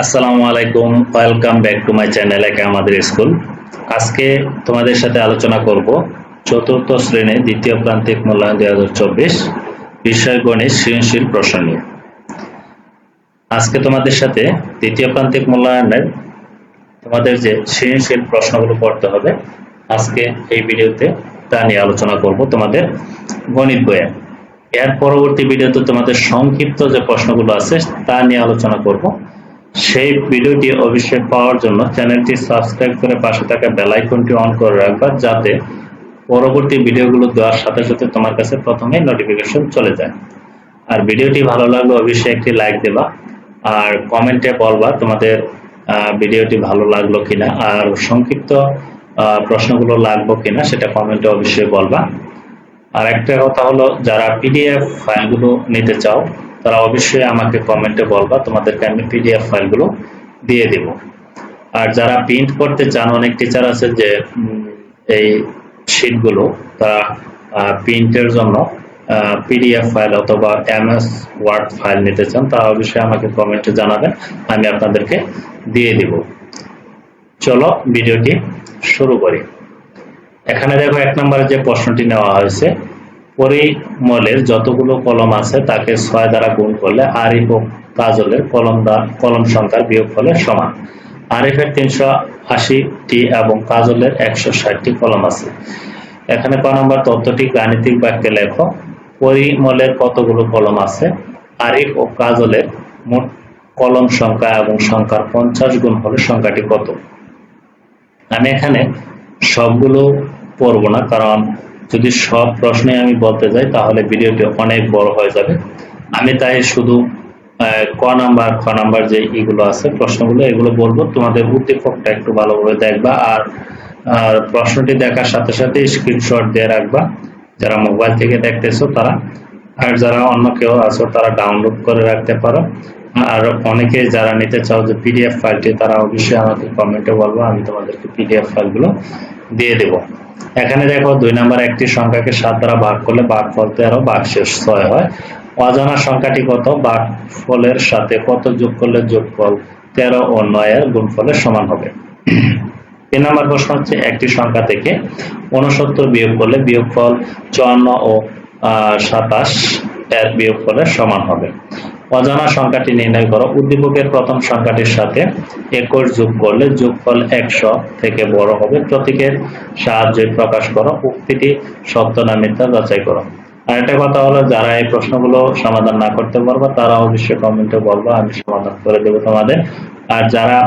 আসসালামু আলাইকুম, welcome back to my channel একে আমাদের স্কুল। আজকে তোমাদের সাথে আলোচনা করব চতুর্থ শ্রেণি দ্বিতীয় প্রান্তিক মূল্যায়ন দুই হাজার চব্বিশ বিষয় গণিত সৃজনশীল প্রশ্ন নিয়ে। আজকে তোমাদের সাথে দ্বিতীয় প্রান্তিক মূল্যায়নের তোমাদের যে সৃজনশীল প্রশ্নগুলো পড়তে হবে, আজকে এই ভিডিওতে তা নিয়ে আলোচনা করব তোমাদের গণিত বইয়ে। এর পরবর্তী ভিডিওতে তোমাদের সংক্ষিপ্ত যে প্রশ্নগুলো আছে, তা নিয়ে আলোচনা করব। সেই ভিডিওটি অবশ্যই পাওয়ার জন্য চ্যানেলটি সাবস্ক্রাইব করে পাশে থাকা বেল আইকনটি অন করে রাখবা, যাতে পরবর্তী ভিডিওগুলো দেওয়ার সাথে সাথে তোমার কাছে প্রথমে নোটিফিকেশন চলে যায়। আর ভিডিওটি ভালো লাগলে অবশ্যই একটি লাইক দেবা, আর কমেন্টে বলবা তোমাদের ভিডিওটি ভালো লাগল কিনা, আর সংক্ষিপ্ত প্রশ্নগুলো লাগবো কিনা সেটা কমেন্টে অবশ্যই বলবা। আর একটা কথা হলো, যারা পিডিএফ ফাইলগুলো নিতে চাও তারা অবশ্যই আমাকে কমেন্টে বলবা, তোমাদেরকে আমি পিডিএফ ফাইলগুলো দিয়ে দেব। আর যারা প্রিন্ট করতে চান, অনেক টিচার আছে যে এই শিটগুলো তারা প্রিন্টের জন্য পিডিএফ ফাইল অথবা এমএস ওয়ার্ড ফাইল নিতে চান, তারা অবশ্যই আমাকে কমেন্টে জানাবেন আমি আপনাদেরকে দিয়ে দেব। চলো ভিডিওটি শুরু করি। এখানে দেখো, এক নম্বরে যে প্রশ্নটি নেওয়া হয়েছে পরিমলের যতগুলো কলম আছে তাকে ছয় দ্বারা গুণ করলে আরিফ ও কাজলের কলম কলম সংখ্যার বিয়োগফলের সমান। আরিফের তিনশো আশিটি এবং কাজলের একশো ষাটটি কলম আছে। এখানে ক নম্বর তথ্যটি গাণিতিক বাক্যে লেখো। পরিমলের কতগুলো কলম আছে? আরিফ ও কাজলের মোট কলম সংখ্যা এবং সংখ্যার পঞ্চাশ গুণ হলে সংখ্যাটি কত? আমি এখানে সবগুলো পড়ব না, কারণ যদি সব প্রশ্নে আমি বলতে যাই, তাহলে ভিডিওটি অনেক বড় হয়ে যাবে। আমি তাই শুধু ক নাম্বার, খ নাম্বার যে এগুলো আছে, প্রশ্নগুলো, এগুলো বলব। তোমাদের উদ্দীপকটা একটু ভালোভাবে দেখবা আর প্রশ্নটি দেখার সাথে সাথে স্ক্রিনশট দিয়ে রাখবা। যারা মোবাইল থেকে দেখতেছো তারা, আর যারা অন্য কেউ আছো তারা ডাউনলোড করে রাখতে পারো। আর অনেকে যারা নিতে চাও যে পিডিএফ ফাইলটি তারা অবশ্যই আমাকে কমেন্টে বলব, আমি তোমাদেরকে পিডিএফ ফাইলগুলো দিয়ে দেব। এখানে দেখো দুই নাম্বার একটি সংখ্যাকে সাত দ্বারা ভাগ করলে ভাগ ফল তেরো ভাগ শেষ ছয় হয়। অজানা সংখ্যাটি কত? ভাগ ফলের সাথে কত যোগ করলে যোগফল তেরো ও নয়ের গুণফলের সমান হবে। তিন নম্বর প্রশ্ন হচ্ছে, একটি সংখ্যা থেকে উনসত্তর বিয়োগ করলে বিয়োগফল চুয়ান্ন ও সাতাশ এর বিয়োগফলের সমান হবে। অজানা সংখ্যাটি নির্ণয় করো। উদ্দীপকের প্রথম সংখ্যাটির সাথে একুশ যোগ করলে যোগফল একশো থেকে বড় হবে। প্রতীকের সাহায্যে প্রকাশ করো। উক্তিটি সত্য না মিথ্যা যাচাই করো। আর একটা কথা হলো, যারা এই প্রশ্নগুলো সমাধান না করতে পারবে, তারা অবশ্যই কমেন্টে বলব, আমি সমাধান করে দেবো তোমাদের। আর যারা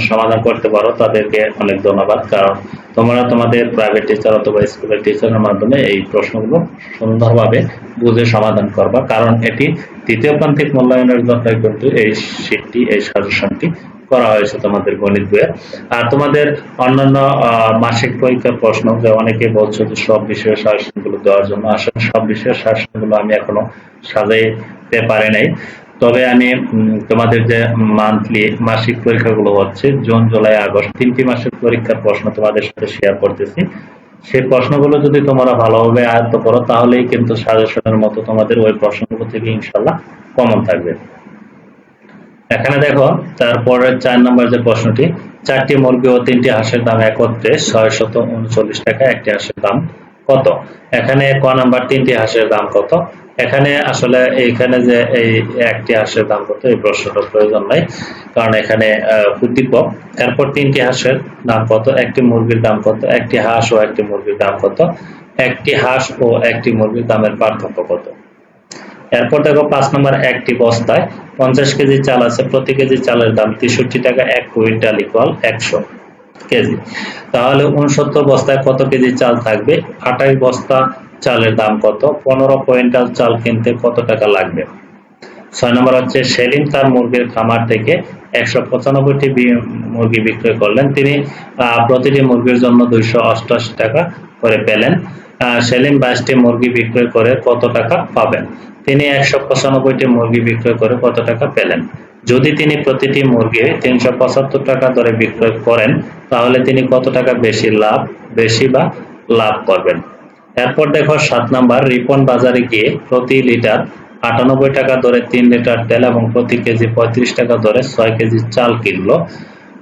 সমাধান করতে পারো, তাদেরকে অনেক ধন্যবাদ। কারণ তোমরা তোমাদের প্রাইভেট টিচার অথবা স্কুলের টিচারের মাধ্যমে এই প্রশ্নগুলো সুন্দরভাবে বুঝে সমাধান করবা। কারণ এটি তৃতীয় প্রান্তিক মূল্যায়নের জন্য কিন্তু এই শীটটি এই সাজেশনটি করা হয়েছে তোমাদের গণিত বইয়ে। আর তোমাদের অন্যান্য মাসিক পরীক্ষার প্রশ্ন, যে অনেকে বলছো যে সব বিষয়ের সাজেশনগুলো দেওয়ার জন্য। আসলে সব বিষয়ের সাজেশনগুলো আমি এখনও সাজাইতে পারি নাই। তবে আমি তোমাদের যে মান্থলি মাসিক পরীক্ষাগুলো হচ্ছে, জুন, জুলাই, আগস্ট, তিনটি মাসের পরীক্ষার প্রশ্ন তোমাদের সাথে শেয়ার করতেছি। সেই প্রশ্নগুলো যদি তোমরা ভালোভাবে আয়ত্ত করো, তাহলেই কিন্তু সাজেশনের মতো তোমাদের ওই প্রশ্নগুলো থেকে ইনশাল্লাহ কমন থাকবে। এখানে দেখো তারপরে চার নম্বর যে প্রশ্নটি, চারটি মুরগি ও তিনটি হাঁসের দাম একত্রে ছয় শত উনচল্লিশ টাকা, একটি হাঁসের দাম কত? এখানে ক নাম্বার তিনটি হাঁসের দাম কত? এখানে আসলে এইখানে যে এই একটি হাঁসের দাম কত, এই প্রশ্নটার প্রয়োজন নাই। কারণ এখানে উদ্দীপক। এরপর তিনটি হাঁসের দাম কত? একটি মুরগির দাম কত? একটি হাঁস ও একটি মুরগির দাম কত? একটি হাঁস ও একটি মুরগির দামের পার্থক্য কত? এরপর দেখো পাঁচ নম্বর একটি বস্তায় পঞ্চাশ কেজি চাল আছে, প্রতি কেজি চালের দাম তেষট্টি টাকা, এক কুইন্টাল ইকুয়াল একশো। কেজি। তাহলে উনসত্তর বস্তায় কত কেজি চাল থাকবে? আঠাশ বস্তা চালের দাম কত? পনেরো কুইন্টাল চাল কিনতে কত টাকা লাগবে? ছয় নম্বর হচ্ছে সেলিম তার মুরগির খামার থেকে একশো পঁচানব্বইটি মুরগি বিক্রয় করলেন। তিনি প্রতিটি মুরগির জন্য দুইশো অষ্টআশি টাকা করে পেলেন। সেলিম বাইশটি মুরগি বিক্রয় করে কত টাকা পাবেন? তিনি একশো পঁচানব্বইটি মুরগি বিক্রয় করে কত টাকা পেলেন? যদি তিনি প্রতিটি মুরগি তিনশো পঁচাত্তর টাকা দরে বিক্রয় করেন, তাহলে তিনি কত টাকা বেশি লাভ, বেশি বা লাভ করবেন? এরপর দেখো সাত নাম্বার, রিপন বাজারে গিয়ে প্রতি লিটার আটানব্বই টাকা দরে তিন লিটার তেল এবং প্রতি কেজি পঁয়ত্রিশ টাকা দরে ছয় কেজি চাল কিনলো।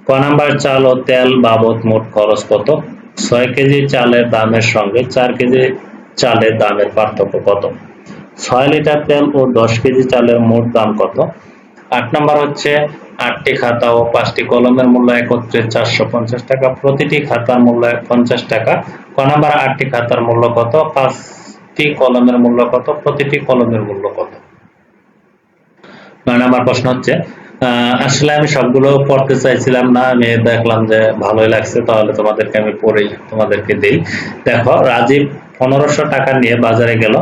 ক নাম্বার, চাল ও তেল বাবদ মোট খরচ কত? ছয় কেজি চালের দামের সঙ্গে চার কেজি চালের দামের পার্থক্য কত? ছয় লিটার তেল ও দশ কেজি চালের মোট দাম কত? আট নাম্বার হচ্ছে, আটটি খাতা ও পাঁচটি কলমের মূল্য একত্রে চারশো পঞ্চাশ টাকা, প্রতিটি খাতার মূল্য পঞ্চাশ টাকা। ক নাম্বার, আটটি খাতার মূল্য কত? পাঁচটি কলমের মূল্য কত? প্রতিটি কলমের মূল্য কত? নয় নাম্বার প্রশ্ন হচ্ছে আসলে আমি সবগুলো পড়তে চাইছিলাম না, আমি দেখলাম যে ভালোই লাগছে, তাহলে তোমাদেরকে আমি পড়েই তোমাদেরকে দিই। দেখো, রাজীব পনেরোশো টাকা নিয়ে বাজারে গেল।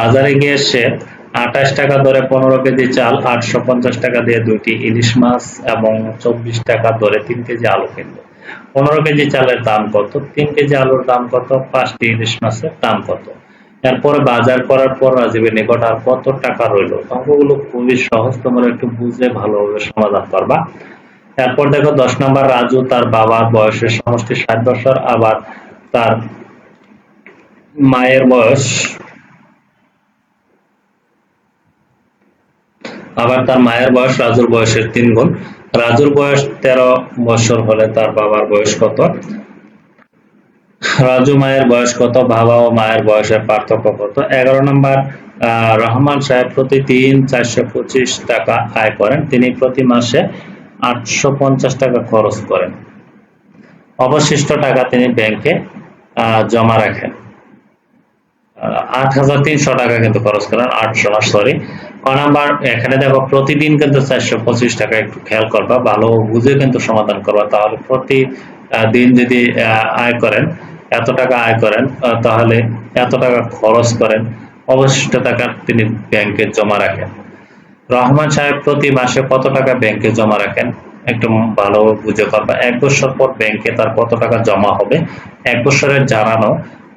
বাজারে গিয়ে সে আঠাশ টাকা দরে পনেরো কেজি চাল, আটশো পঞ্চাশ টাকা দিয়ে দুইটি ইলিশ মাছ এবং চব্বিশ টাকা দরে তিন কেজি আলু কিনলো পনেরো কেজি চালের দাম কত? তিন কেজি আলুর দাম কত? পাঁচটি ইলিশ মাছের দাম কত? এরপরে বাজার করার পর রাজীবের নিকট আর কত টাকা রইল? অঙ্কগুলো খুবই সহজ, তোমরা একটু বুঝে ভালোভাবে সমাধান করবা। এরপর দেখো, দশ নম্বর, রাজু তার বাবার বয়সের সমষ্টি ষাট বছর, আবার তার মায়ের বয়স আবার তার মায়ের বয়স রাজুর বয়সের তিন গুণ। রাজুর বয়স তেরো বছর হলে তার বাবার বয়স কত? রাজু মায়ের বয়স কত? বাবা ও মায়ের বয়সের পার্থক্য কত? এগারো নম্বর রহমান সাহেব প্রতিদিন চারশো পঁচিশ টাকা আয় করেন। তিনি প্রতি মাসে আটশো পঞ্চাশ টাকা খরচ করেন। অবশিষ্ট টাকা তিনি ব্যাংকে জমা রাখেন। আট হাজার তিনশো টাকা কিন্তু খরচ করেন। আটশো না সরি ক নাম্বার এখানে দেখো, প্রতিদিন কিন্তু চারশো পঁচিশ টাকা একটু খেয়াল করবা, ভালো বুঝে কিন্তু সমাধান করবা। তাহলে প্রতি দিন যদি আয় করেন, এত টাকা আয় করেন তাহলে এত টাকা খরচ করেন, অবশিষ্ট টাকা তিনি ব্যাংকে জমা রাখেন। রহমান সাহেব প্রতি মাসে কত টাকা ব্যাংকে জমা রাখেন? একটু ভালো বুঝে করবা। এক বছর পর ব্যাংকে তার কত টাকা জমা হবে? এক বছরের জানানো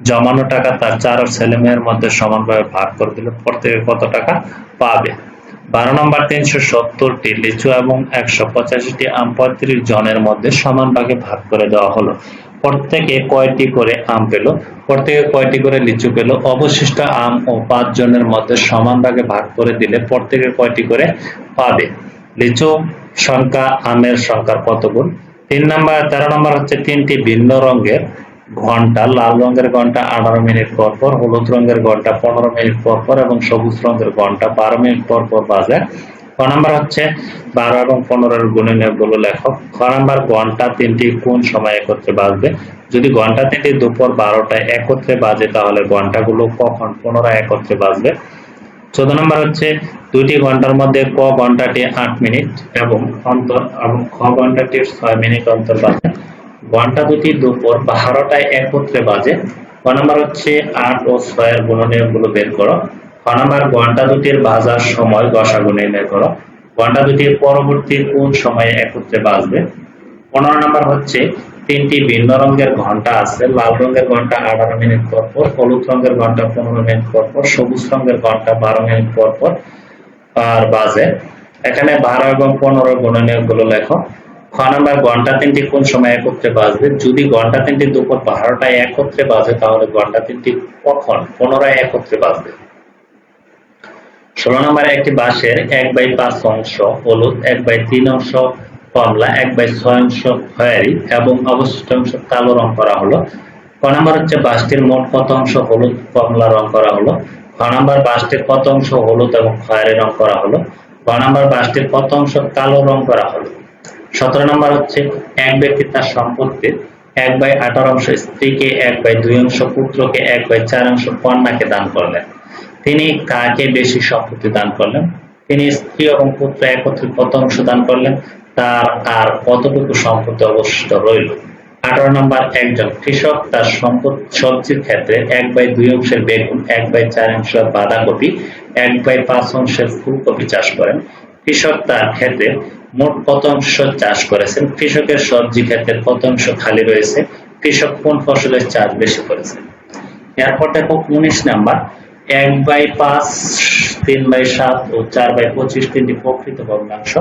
জমানো টাকা তার চার ছেলে মেয়ের মধ্যে সমানভাবে ভাগ করে দিলে প্রত্যেকে কত টাকা পাবে? বারো নম্বর তিনশো সত্তরটি, লিচু এবং একশো পঁচাশিটি আম পঁয়ত্রিশ জনের মধ্যে সমান ভাগে ভাগ করে দেওয়া হলো। প্রত্যেকে কয়টি করে আম পেল? প্রত্যেকে কয়টি করে লিচু পেল? অবশিষ্ট আম ও পাঁচ জনের মধ্যে সমান ভাগে ভাগ করে দিলে প্রত্যেকে কয়টি করে পাবে? লিচু সংখ্যা, আমের সংখ্যার কত গুণ? তিন নম্বর, তেরো নম্বর হচ্ছে তিনটি ভিন্ন রঙের ঘণ্টা, লাল রঙের ঘণ্টা আঠারো মিনিট পর পর, হলুদ রঙের ঘণ্টা পনেরো মিনিট পর পর এবং সবুজ রঙের ঘণ্টা বারো মিনিট পর পর বাজে। ক নাম্বার হচ্ছে বারো এবং পনেরোর গুণনীয়কগুলো লেখক খ নাম্বার ঘণ্টা তিনটি কোন সময় একত্রে বাজবে? যদি ঘণ্টা তিনটি দুপুর বারোটায় একত্রে বাজে, তাহলে ঘন্টাগুলো কখন পুনরায় একত্রে বাজবে? চোদ্দ নম্বর হচ্ছে দুইটি ঘণ্টার মধ্যে ক ঘন্টাটি আট মিনিট এবং অন্তর এবং খ ঘন্টাটি ছয় মিনিট অন্তর বাজে। ঘণ্টা দুটি দুপুর বারোটায় একত্রে বাজে। ক নাম্বার হচ্ছে আট ও ছয়ের গুণনীয়কগুলো বের করো। খ নাম্বার ঘণ্টা দুটির বাজার সময় গসাগু নির্ণয় করো। ঘণ্টা দুটির পরবর্তী কোন সময়ে একত্রে বাজবে? পনেরো নাম্বার হচ্ছে তিনটি ভিন্ন রঙের ঘণ্টা আছে। লাল রঙের ঘণ্টা আঠারো মিনিট পর পর, হলুদ রঙের ঘণ্টা পনেরো মিনিট পর পর, সবুজ রঙের ঘণ্টা বারো মিনিট পর পর, আর বাজে। এখানে বারো এবং পনেরো গুণনীয়কগুলো লেখো। খ নাম্বার, ঘণ্টা তিনটি কোন সময় একত্রে বাজবে? যদি ঘণ্টা তিনটি দুপুর বারোটায় একত্রে বাজে, তাহলে ঘণ্টা তিনটি কখন? পুনরায় একত্রে বাজবে। ষোলো নম্বরে একটি বাঁশের এক বাই পাঁচ অংশ হলুদ, এক বাই তিন অংশ কমলা, এক বাই ছয় অংশ খয়েরি এবং অবশিষ্ট অংশ কালো রং করা হলো। ক হচ্ছে বাঁশটির মোট কত অংশ হলুদ, কমলা রং করা হলো। খ নম্বর, বাঁশটির কত অংশ হলুদ এবং খয়েরি রং করা হলো। নম্বর, বাঁশটির কত অংশ কালো রং করা হলো। সতেরো নম্বর হচ্ছে এক ব্যক্তি তার সম্পত্তির এক বাই আঠারো অংশ, স্ত্রীকে এক বাই দুই অংশ, পুত্রকে এক বাই চার অংশ, কন্যাকে দান করলেন। তিনি কাকে বেশি সম্পত্তি দান করলেন? তিনি স্ত্রী এবং পুত্র একত্রে কত অংশ দান করলেন? তার আর কতটুকু সম্পত্তি অবশিষ্ট রইল? আঠারো নম্বর, একজন কৃষক তার সম্পদ সবজির ক্ষেত্রে এক বাই দুই অংশের বেগুন, এক বাই চার অংশের বাঁধাকপি, এক বাই পাঁচ অংশের ফুলকপি চাষ করেন। কৃষক তার ক্ষেত্রে মোট কত অংশ চাষ করেছেন? কৃষকের সবজি ক্ষেত্রের কত অংশ খালি রয়েছে? কৃষক কোন ফসলের চাষ বেশি করেছেন এরপর দেখো উনিশ নাম্বার। এক বাই পাঁচ, তিন বাই সাত ও চার বাই পঁচিশ তিনটি প্রকৃত ভগ্নাংশ।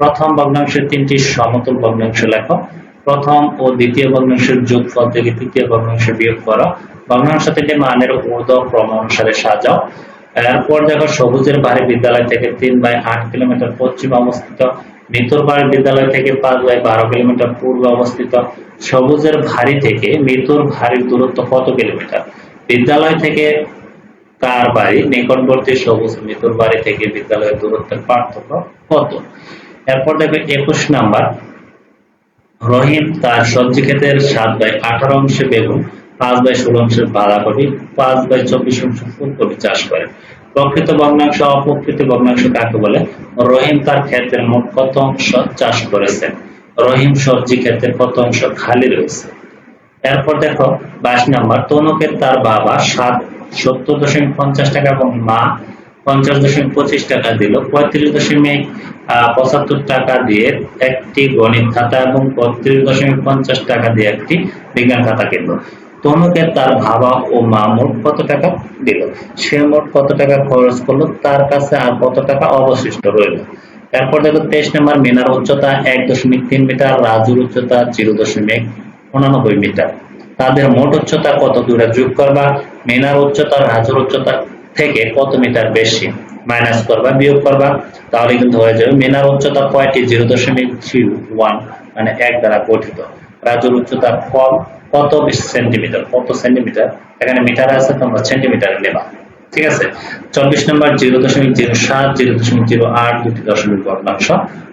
প্রথম ভগ্নাংশের তিনটি সমতুল ভগ্নাংশ লেখো। প্রথম ও দ্বিতীয় ভগ্নাংশের যোগফল থেকে তৃতীয় ভগ্নাংশ বিয়োগ করো। ভগ্নাংশ থেকে মানের ঊর্ধ্ব ক্রম অনুসারে সাজাও। এরপর দেখো সবুজের বাড়ি বিদ্যালয় থেকে তিন বাই আট কিলোমিটার পশ্চিমে অবস্থিত মিতুর বাড়ি বিদ্যালয় থেকে পাঁচ বাই বারো কিলোমিটার পূর্বে অবস্থিত সবুজের ভারী থেকে মিতুর ভারীর দূরত্ব কত কিলোমিটার? বিদ্যালয় থেকে কার বাড়ি নিকটবর্তী সবুজ মিতুর বাড়ি থেকে বিদ্যালয়ের দূরত্বের পার্থক্য কত? এরপর দেখবে একুশ নাম্বার। রহিম তার সবজি ক্ষেতের সাত বাই আঠারো অংশে বেগুন, পাঁচ বাই ষোলো অংশে বাঁধাকপি, পাঁচ বাই চব্বিশ অংশ ফুলকপি চাষ করে। প্রকৃত ভগ্নাংশ অপ্রকৃত ভগ্নাংশ কাকে বলে? রহিম তার ক্ষেতের মোট কত অংশ চাষ করেছে? রহিম সবজি ক্ষেতের কত অংশ খালি রয়েছে? এরপর দেখো, বাইশ নাম্বার তনুকে তার বাবা সাত, সত্তর দশমিক পঞ্চাশ টাকা এবং মা পঞ্চাশ দশমিক পঁচিশ টাকা দিল। পঁয়ত্রিশ দশমিক পঁচাত্তর টাকা দিয়ে একটি গণিত খাতা এবং বত্রিশ দশমিক পঞ্চাশ টাকা দিয়ে একটি বিজ্ঞান খাতা কিনলো। তনুকে তার বাবা ও মা মোট কত টাকা দিল? সে মোট কত টাকা খরচ করল? তার কাছে আর কত টাকা অবশিষ্ট রইল? এরপর দেখো, তেইশ নম্বর, মিনার উচ্চতা এক দশমিক তিন মিটার, রাজুর উচ্চতা জিরো দশমিক উনানব্বই মিটার। তাদের মোট উচ্চতা কত দূরে যোগ করবা? মিনার উচ্চতা, রাজুর উচ্চতা থেকে কত মিটার বেশি? মাইনাস করবা, বিয়োগ করবা। তাহলে কিন্তু হয়ে যাবে, মিনার উচ্চতা কয়টি? জিরো দশমিক থ্রি ওয়ান মানে এক দ্বারা গঠিত। রাজুর উচ্চতা কম কত সেন্টিমিটার? কত সেন্টিমিটার? এখানে মিটার আছে, তোমরা সেন্টিমিটারে নেবা। ঠিক আছে? চব্বিশ নম্বর জিরো দশমিক জিরো সাত, জিরো দশমিক জিরো আট দুটি দশমিক ভগ্নাংশ।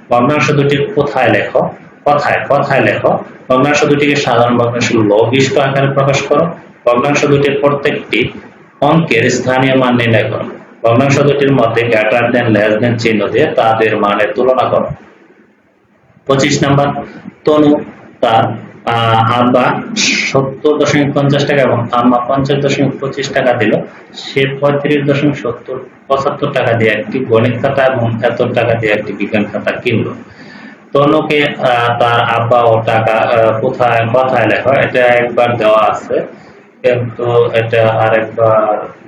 ভগ্নাংশ দুটি কোথায় লেখো? কথায়? কথায় লেখো? ভগ্নাংশ দুটিকে সাধারণ ভগ্নাংশ লঘিষ্ঠ আকারে প্রকাশ করো। ভগ্নাংশ দুটির প্রত্যেকটি অঙ্কের স্থানীয় মান নির্ণয় করো। ভগ্নাংশ দুটির মধ্যে গ্রেটার দেন লেস দেন চিহ্ন দিয়ে তাদের মানের তুলনা করো। পঁচিশ নাম্বার, তনু তার আব্বা সত্তর দশমিক পঞ্চাশ টাকা এবং পঞ্চাশ দশমিক পঁচিশ টাকা দিল। সে পঁয়ত্রিশ দশমিক সত্তর পঁচাত্তর টাকা দিয়ে একটি গণিত খাতা এবং টাকা দিয়ে একটি বিজ্ঞান খাতা কিনলো। তনুকে তার আব্বা ও টাকা কোথায় কথায় লেখা এটা একবার দেওয়া আছে। কিন্তু এটা আরেকবার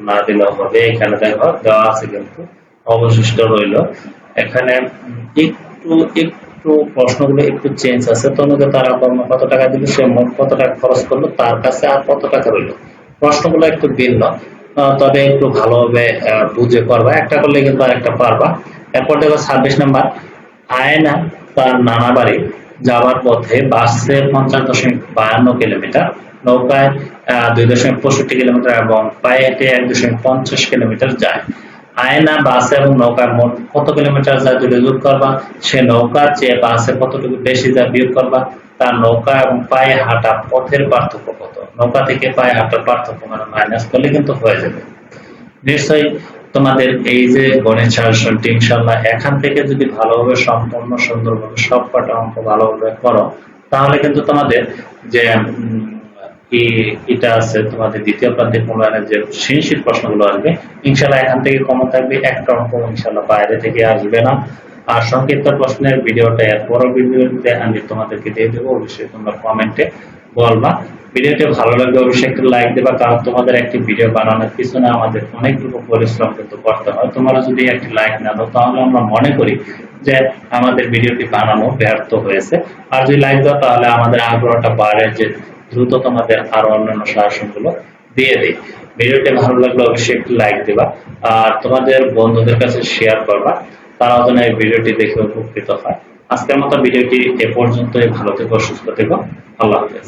না দিলেও হবে এখানে দেখো দেওয়া আছে কিন্তু অবশিষ্ট রইল। এখানে উম, একটু একটু প্রশ্নগুলো একটু চেঞ্জ আছে। তনুকে তার আব্বা কত টাকা দিল, সে মোট কত টাকা খরচ করল, তার কাছে আর কত টাকা রইল? প্রশ্নগুলো একটু ভিন্ন। তবে একটু ভালোভাবে বুঝে করবা। একটা করলে কিন্তু আরেকটা পারবা। এরপর দেখো ছাব্বিশ নাম্বার। আয়না, তার নানা বাড়ি যাওয়ার পথে বাসে পঞ্চাশ দশমিক বায়ান্ন কিলোমিটার, নৌকায় দুই দশমিক পঁয়ষট্টি কিলোমিটার এবং পায়ে হেঁটে এক দশমিক পঞ্চাশ কিলোমিটার যায়। আয়না, বাসে এবং নৌকার মোট কত কিলোমিটার যায় যদি যোগ করবা? সে নৌকার চেয়ে বাসে কতটুকু বেশি যা বিয়োগ করবা? তার নৌকা এবং পায়ে হাঁটা পথের পার্থক্য কত? নৌকা থেকে পায়ে হাঁটার পার্থক্য মানে মাইনাস করলে কিন্তু হয়ে যাবে। নিশ্চয়ই তোমাদের এই যে গণিত শাসনটি ইনশাল্লাহ এখান থেকে যদি ভালোভাবে সম্পূর্ণ সুন্দরভাবে সব কটা অঙ্ক ভালোভাবে করো, তাহলে কিন্তু তোমাদের যে এটা আছে তোমাদের দ্বিতীয় প্রান্তিক মূল্যায়নের যে সৃজনশীল প্রশ্নগুলো আসবে। ইনশাল্লাহ এখান থেকে কমন থাকবে একটা অঙ্ক ইনশাল্লাহ বাইরে থেকে আসবে না। আর সংক্ষিপ্ত প্রশ্নের ভিডিওটা এর পরের ভিডিওতে আমি তোমাদেরকে দিয়ে দেবো, অবশ্যই তোমরা কমেন্টে বলবা। ভিডিওটি ভালো লাগলে অবশ্যই একটু লাইক দেবা, কারণ তোমাদের একটি ভিডিও বানানোর পিছনে আমাদের অনেকটুকু পরিশ্রম কিন্তু করতে হয়। তোমরা যদি একটি লাইক না দাও, তাহলে আমরা মনে করি যে আমাদের ভিডিওটি বানানো ব্যর্থ হয়েছে। আর যদি লাইক দাও, তাহলে আমাদের আগ্রহটা বাড়ে যে দ্রুত তোমাদের আরও অন্যান্য সাহসনগুলো দিয়ে দিই। ভিডিওটি ভালো লাগলে অবশ্যই একটু লাইক দেবা। আর তোমাদের বন্ধুদের কাছে শেয়ার করবা। তারাও যেন এই ভিডিওটি দেখে উপকৃত হয়। আজকের মতো ভিডিওটি এ পর্যন্তই। ভালো থেকো, সুস্থ থেকো। আল্লাহ হাফেজ।